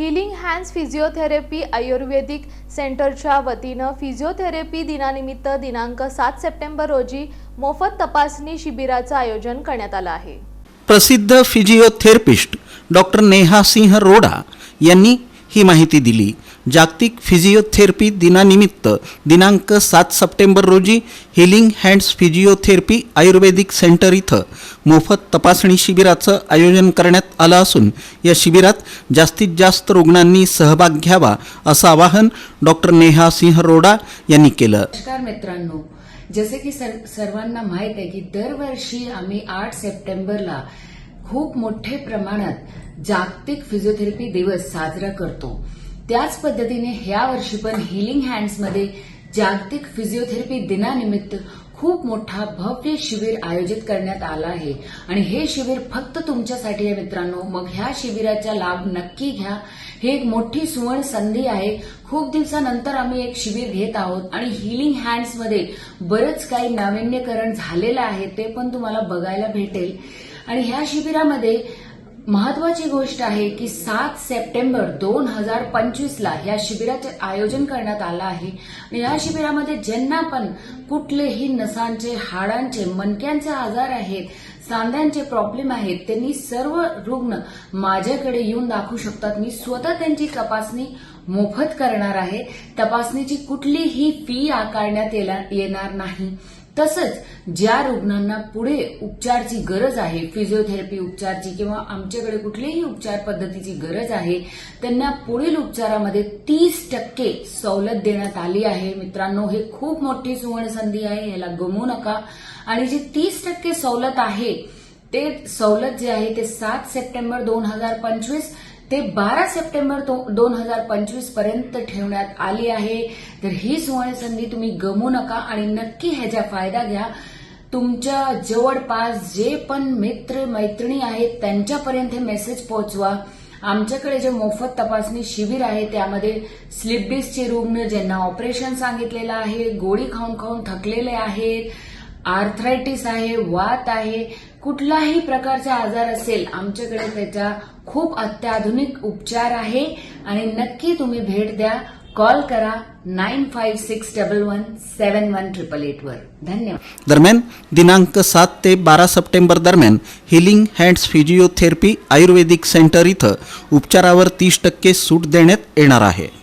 Hands physiotherapy आयुर्वेदिक सेंटरच्या वतीनं physiotherapy दिनानिमित्त दिनांक सात सप्टेंबर रोजी मोफत तपासणी शिबिराचं आयोजन करण्यात आलं आहे. प्रसिद्ध फिजिओथेरपिस्ट डॉक्टर नेहा सिंह रोडा यांनी ही माहिती दिली. जागतिक फिजिओथेरपी दिनानिमित्त दिनांक सात सप्टेंबर रोजी healing hands physiotherapy Ayurvedic centre इथं मोफत तपासणी शिबिराचं आयोजन करण्यात आलं असून या शिबिरात जास्तीत जास्त रुग्णांनी सहभाग घ्यावा असं आवाहन डॉक्टर नेहा सिंह रोडा यांनी केलं. नमस्कार मित्रांनो. जसे की सर सर्वांना माहीत आहे की दरवर्षी आम्ही आठ सप्टेंबरला खूप मोठे प्रमाणात जागतिक फिजिओथेरपी दिवस साजरा करतो. त्याच पद्धतीने ह्या वर्षी पण हिलिंग हँड्समध्ये जागतिक फिजिओथेरपी दिनानिमित्त खूप मोठा भव्य शिबिर आयोजित करण्यात आला आहे. आणि हे शिबिर फक्त तुमच्यासाठी आहे मित्रांनो. मग ह्या शिबिराचा लाभ नक्की घ्या. हे एक मोठी सुवर्ण संधी आहे. खूप दिवसानंतर आम्ही एक शिबिर घेत आहोत. आणि हिलिंग हँड्समध्ये बरंच काही नाविन्यकरण झालेलं आहे ते पण तुम्हाला बघायला भेटेल. आणि ह्या शिबिरामध्ये महत्वाची गोष्ट आहे की सात सप्टेंबर दोन हजार पंचवीसला या शिबिराचे आयोजन करण्यात आलं आहे. आणि या शिबिरामध्ये ज्यांना पण कुठलेही नसांचे हाडांचे मणक्यांचे आजार आहेत सांध्यांचे प्रॉब्लेम आहेत त्यांनी सर्व रुग्ण माझ्याकडे येऊन दाखवू शकतात. मी स्वतः त्यांची तपासणी मोफत करणार आहे. तपासणीची कुठलीही फी आकारण्यात येला- येणार नाही. तसंच ज्या रुग्णांना पुढे उपचारची गरज आहे फिजिओथेरपी उपचारची किंवा आमच्याकडे कुठलीही उपचार पद्धतीची गरज आहे त्यांना पुढील उपचारामध्ये तीस टक्के सवलत देण्यात आली आहे. मित्रांनो हे खूप मोठी सुवर्ण संधी आहे याला गमवू नका. आणि जी तीस टक्के सवलत आहे ते सवलत जे आहे ते सात सप्टेंबर दोन हजार पंचवीस ते बारा सप्टेंबर दोन हजार पंचवीसपर्यंत ठेवण्यात आली आहे. तर ही सुवर्ण संधी तुम्ही गमू नका आणि नक्की ह्याचा फायदा घ्या. तुमच्या जवळपास जे पण मित्र मैत्रिणी आहेत त्यांच्यापर्यंत हे मेसेज पोहोचवा. आमच्याकडे जे मोफत तपासणी शिबिर आहे त्यामध्ये स्लिप डिस्कचे रुग्ण ज्यांना ऑपरेशन सांगितलेलं आहे गोळी खाऊन खाऊन थकलेले आहेत आर्थरायटिस आहे वात आहे कुठलाही प्रकारचा आजार असेल आमच्याकडे त्याचा खूप अत्याधुनिक उपचार आहे. आणि नक्की तुम्ही भेट द्या. कॉल करा nine five six double one seven one triple eight वर. धन्यवाद. दरम्यान दिनांक सात ते बारा सप्टेंबर दरम्यान healing hands physiotherapy Ayurvedic centre इथं उपचारावर तीस टक्के सूट देण्यात येणार आहे.